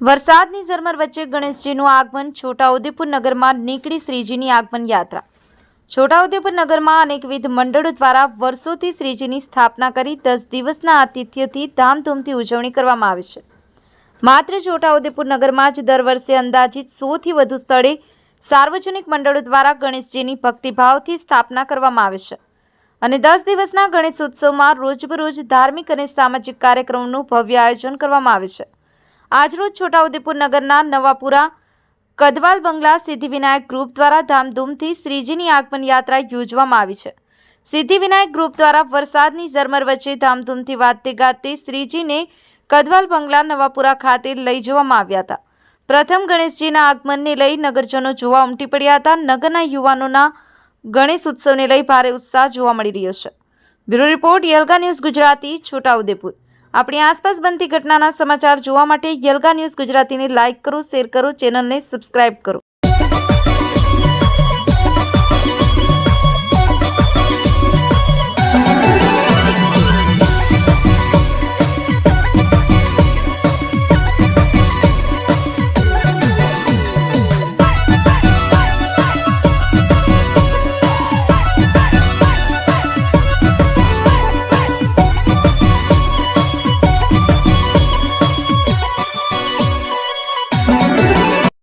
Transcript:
વરસાદની ઝરમર વચ્ચે ગણેશજીનું આગમન, છોટાઉદેપુર નગરમાં નીકળી શ્રીજીની આગમન યાત્રા. છોટાઉદેપુર નગરમાં અનેકવિધ મંડળો દ્વારા વર્ષોથી શ્રીજીની સ્થાપના કરી દસ દિવસના આતિથ્યથી ધામધૂમથી ઉજવણી કરવામાં આવે છે. માત્ર છોટાઉદેપુર નગરમાં જ દર વર્ષે અંદાજિત સોથી વધુ સ્થળે સાર્વજનિક મંડળો દ્વારા ગણેશજીની ભક્તિભાવથી સ્થાપના કરવામાં આવે છે. અને દસ દિવસના ગણેશ ઉત્સવમાં રોજબરોજ ધાર્મિક અને સામાજિક કાર્યક્રમોનું ભવ્ય આયોજન કરવામાં આવે છે. આજરોજ છોટાઉદેપુર નગરના નવાપુરા કદવાલ બંગલા સિદ્ધિવિનાયક ગ્રુપ દ્વારા ધામધૂમથી શ્રીજીની આગમન યાત્રા યોજવામાં આવી છે. સિદ્ધિવિનાયક ગ્રુપ દ્વારા વરસાદની ઝરમર વચ્ચે ધામધૂમથી વાતે ગાતે શ્રીજીને કદવાલ બંગલા નવાપુરા ખાતે લઈ જવામાં આવ્યા હતા. પ્રથમ ગણેશજીના આગમનને લઈ નગરજનો જોવા ઉમટી પડ્યા હતા. નગરના યુવાનોના ગણેશ ઉત્સવને લઈ ભારે ઉત્સાહ જોવા મળી રહ્યો છે. Bureau report Yalga news Gujarati, Chhotaudepur. આપણી આસપાસ બનતી ઘટનાના સમાચાર જોવા માટે યલગા ન્યૂઝ ગુજરાતીને લાઇક કરો, શેર કરો, ચેનલને સબસ્ક્રાઇબ કરો.